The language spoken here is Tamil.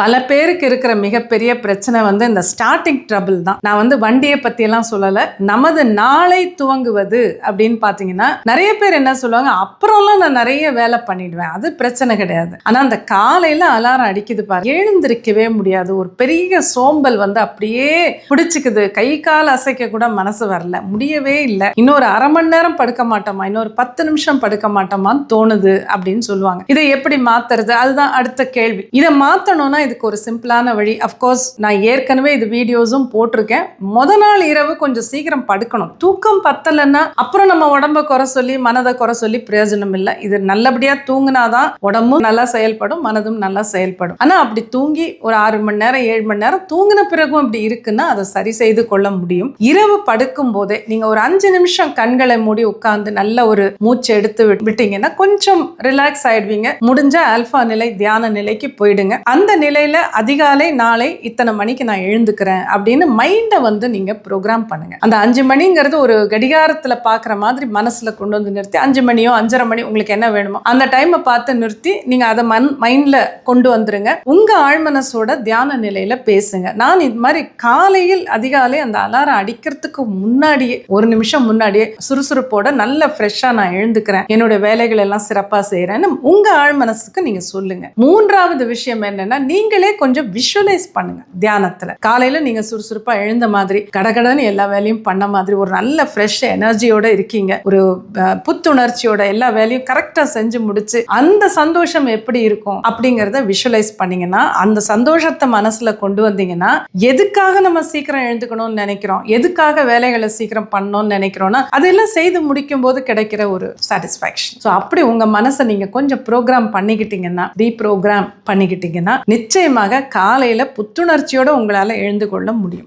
பல பேருக்கு இருக்கிற மிகப்பெரிய பிரச்சனை வந்து இந்த ஸ்டார்டிங் ட்ரபிள் தான். நான் வந்து வண்டியை பற்றியெல்லாம் சொல்லலை. நமது நாளை துவங்குவது அப்படின்னு பார்த்தீங்கன்னா நிறைய பேர் என்ன சொல்லுவாங்க அப்புறம்லாம் நான் நிறைய வேலை பண்ணிடுவேன். அது பிரச்சனை கிடையாது. ஆனால் அந்த காலையில் அலாரம் அடிக்குது பாரு. எழுந்திருக்கவே முடியாது. ஒரு பெரிய சோம்பல் வந்து அப்படியே பிடிச்சிக்குது. கை கால் அசைக்க கூட மனசு வரல. முடியவே இல்லை. இன்னொரு அரை மணி நேரம் படுக்க மாட்டோமா? இன்னொரு பத்து நிமிஷம் படுக்க மாட்டோமான்னு தோணுது அப்படின்னு சொல்லுவாங்க. இதை எப்படி மாத்துறது? அதுதான் அடுத்த கேள்வி. இதை மாத்தணும்னா இதுக்கு ஒரு சிம்பிளான வழி. அஃப்கோர்ஸ் நான் ஏற்கனவே இது வீடியோஸும் போட்டிருக்கேன். முத நாள் இரவு கொஞ்சம் சீக்கிரம் படுக்கணும். தூக்கம் பத்தலைன்னா அப்புறம் நம்ம உடம்ப குறை சொல்லி மனதை குறை சொல்லி பிரயோஜனம் இல்லை. இது நல்லபடியா தூங்கினாதான் உடம்பும் நல்லா செயல்படும் மனதும் நல்லா செயல்படும். ஆனால் அப்படி தூங்கி ஒரு ஆறு மணி நேரம் ஏழு மணி நேரம் தூங்கின பிறகும் அப்படி இருக்குன்னா அதை சரி செய்து கொள்ள முடியும். இரவு படுக்கும் போதே நீங்க ஒரு அஞ்சு நிமிஷம் கண்களை மூடி உட்கார்ந்து நல்ல ஒரு மூச்சை எடுத்து விட்டீங்கன்னா கொஞ்சம் ரிலாக்ஸ் ஆயிடுவீங்க. முடிஞ்ச ஆல்ஃபா நிலை தியான நிலைக்கு போயிடுங்க. அந்த நிலை நிலையில அதிகாலை நாளை இத்தனை மணிக்கு நான் எழுந்துக்கிறேன் அப்படின்னு மைண்டை வந்து நீங்க ப்ரோக்ராம் பண்ணுங்க. அந்த அஞ்சு மணிங்கிறது ஒரு கடிகாரத்துல பாக்குற மாதிரி மனசுல கொண்டு வந்து நிறுத்தி அஞ்சு மணியோ அஞ்சரை மணி உங்களுக்கு என்ன வேணுமோ அந்த டைமை பார்த்து நிறுத்தி நீங்கள் அதை மண் மைண்ட்ல கொண்டு வந்துருங்க. உங்க ஆழ்மனசோட தியான நிலையில பேசுங்க. நான் இது மாதிரி காலையில் அதிகாலை அந்த அலாரம் அடிக்கிறதுக்கு முன்னாடியே ஒரு நிமிஷம் முன்னாடியே சுறுசுறுப்போட நல்ல ஃப்ரெஷ்ஷாக நான் எழுந்துக்கிறேன். என்னோட வேலைகள் எல்லாம் சிறப்பாக செய்கிறேன்னு உங்கள் ஆழ்மனசுக்கு நீங்கள் சொல்லுங்க. மூன்றாவது விஷயம் என்னென்னா நீ நீங்களே கொஞ்சம் விஷுவலைஸ் பண்ணுங்க தியானத்தில். காலையில் நீங்கள் சுறுசுறுப்பாக எழுந்த மாதிரி கடகடன்னு எல்லா வேலையும் பண்ண மாதிரி ஒரு நல்ல ஃப்ரெஷ் எனர்ஜியோட இருக்கீங்க. ஒரு புத்துணர்ச்சியோட எல்லா வேலையும் கரெக்டாக செஞ்சு முடிச்சு அந்த சந்தோஷம் எப்படி இருக்கும் அப்படிங்கிறத விஷுவலைஸ் பண்ணீங்கன்னா அந்த சந்தோஷத்தை மனசுல கொண்டு வந்தீங்கன்னா எதுக்காக நம்ம சீக்கிரம் எழுந்துக்கணும்னு நினைக்கிறோம்? எதுக்காக வேலைகளை சீக்கிரம் பண்ணணும்னு நினைக்கிறோம்னா அதெல்லாம் செய்து முடிக்கும் போது கிடைக்கிற ஒரு சாட்டிஸ்ஃபேக்ஷன் ஸோ அப்படி உங்க மனசை நீங்க கொஞ்சம் ப்ரோக்ராம் பண்ணிக்கிட்டீங்கன்னா ரீப்ரோக்ராம் பண்ணிக்கிட்டீங்கன்னா நிச்சயமாக காலையில் புத்துணர்ச்சியோடு உங்களால் எழுந்து கொள்ள முடியும்.